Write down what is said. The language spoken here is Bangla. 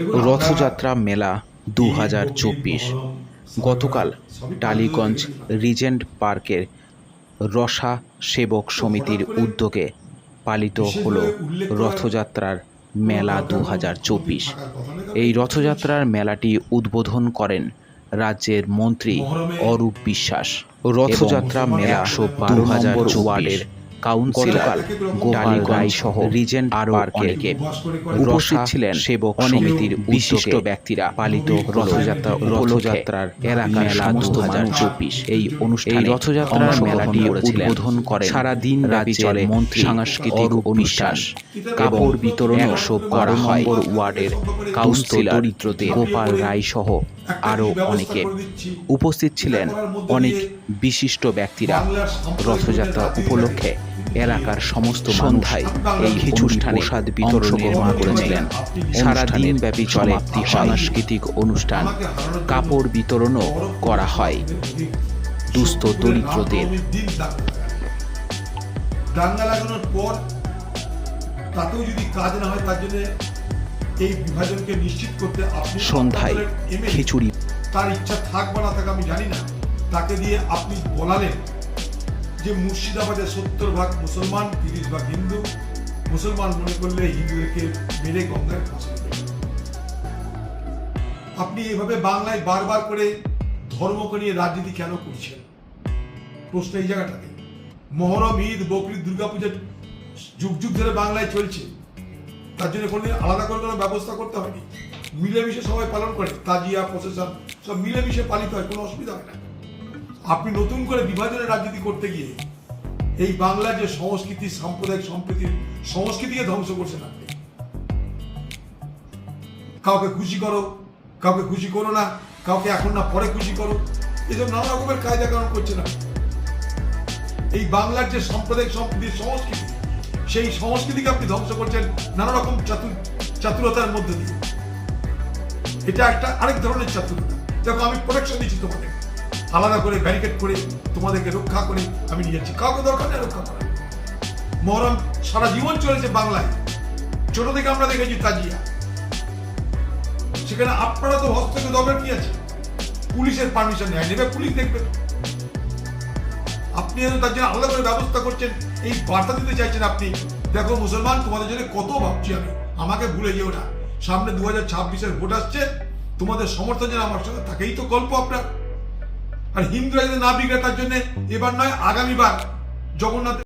রথযাত্রা মেলা দু হাজার চব্বিশ। গতকাল টালিগঞ্জ রিজেন্ট পার্কের রসা সেবক সমিতির উদ্যোগে পালিত হল রথযাত্রার মেলা দু হাজার চব্বিশ। এই রথযাত্রার মেলাটি উদ্বোধন করেন রাজ্যের মন্ত্রী অরূপ বিশ্বাস। রথযাত্রা মেলা একশো বারো হাজার কাউন্সিলর গোপাল রায় সহ রিজেন্ট আর পার্কের উপস্থিত ছিলেন সেবক সমিতির বিশিষ্ট ব্যক্তিরা পালিত রথযাত্রা রথযাত্রার এলাকার সমস্ত মানুষ চব্বিশ এই অনুষ্ঠানে রথযাত্রার মেলাটি উদ্বোধন করে সারা দিন ব্যাপী চলে মন্ত্রী সাংস্কৃতিক অনুষ্ঠান। কাপড় বিতরণ একশো বারো নম্বর ওয়ার্ডের কাউন্সিলর গোপাল রায় সহ আরও অনেকে উপস্থিত ছিলেন অনেক বিশিষ্ট ব্যক্তিরা রথযাত্রা উপলক্ষে। এলাকার সমস্ত সন্ধ্যায় এই অনুষ্ঠানে প্রসাদ বিতরণে করেছিলেন। সারাদিন ব্যাপী চলে সাংস্কৃতিক অনুষ্ঠান। কাপড় বিতরণও করা হয়। দুস্থ দরিদ্রদের। দাঙ্গা লাগানোর পর তাতেও যদি কাজ না হয় তার জন্য এই বিভাজনকে নিশ্চিত করতে আপনি সন্ধ্যায় খিচুড়ি। তার ইচ্ছা থাক বা না থাক আমি জানি না। তাকে দিয়ে আপনি বলালেন যে মুর্শিদাবাদে সত্তর ভাগ মুসলমান, তিরিশ ভাগ হিন্দু। মুসলমান মনে করলে হিন্দুদেরকে মেরে গঙ্গায় ভাসিয়ে আপনি এভাবে বাংলায় বারবার করে ধর্মকে নিয়ে রাজনীতি কেন করছেন? প্রশ্ন এই জায়গাটাতে। মহরম, ঈদ বকরিদ দুর্গাপূজা যুগ যুগ ধরে বাংলায় চলছে। তার জন্য কোনো আলাদা করে কোনো ব্যবস্থা করতে হয়নি। মিলেমিশে সবাই পালন করে। তাজিয়া প্রসেশন সব মিলেমিশে পালিত হয়, কোনো অসুবিধা হয় না। আপনি নতুন করে বিভাজনের রাজনীতি করতে গিয়ে এই বাংলার যে সংস্কৃতি, সাম্প্রদায়িক সম্প্রীতির সংস্কৃতিকে ধ্বংস করছেন আপনি। কাউকে খুশি করো, কাউকে খুশি করো না, কাউকে এখন না, পরে খুশি করো, এসব নানা রকমের কায়দা কারণ করছে না এই বাংলার যে সাম্প্রদায়িক সম্প্রীতির সংস্কৃতি, সেই সংস্কৃতিকে আপনি ধ্বংস করছেন নানা রকম চাতুর চাতুরতার মধ্যে দিয়ে। এটা একটা আরেক ধরনের চাতুরতা। দেখো, আমি প্রোটেকশন দিচ্ছি তোমাদের আলাদা করে ব্যারিকেড করে তোমাদেরকে রক্ষা করে আমি নিয়ে যাচ্ছি। কাউকে দরকার নেই রক্ষা করা মহরম সারা জীবন চলেছে বাংলায়। ছোট থেকে আমরা দেখেছি তাজিয়া। সেখানে আপনারা তো হস্তক্ষেপ, দরকার কি আছে? পুলিশের পারমিশন নেয়, নেবে পুলিশ দেখবে। আপনি তার জন্য আলাদা করে ব্যবস্থা করছেন, এই বার্তা দিতে চাইছেন আপনি। দেখো মুসলমান, তোমাদের জন্য কত ভাবছি আমি। আমাকে ভুলে যেও না। সামনে দু হাজার ভোট আসছে। তোমাদের সমর্থন যেন আমার সঙ্গে থাকেই তো গল্প আপনার। আর হিন্দুরা যদি না বিগড়ে তার জন্য এবার নয় আগামীবার জগন্নাথ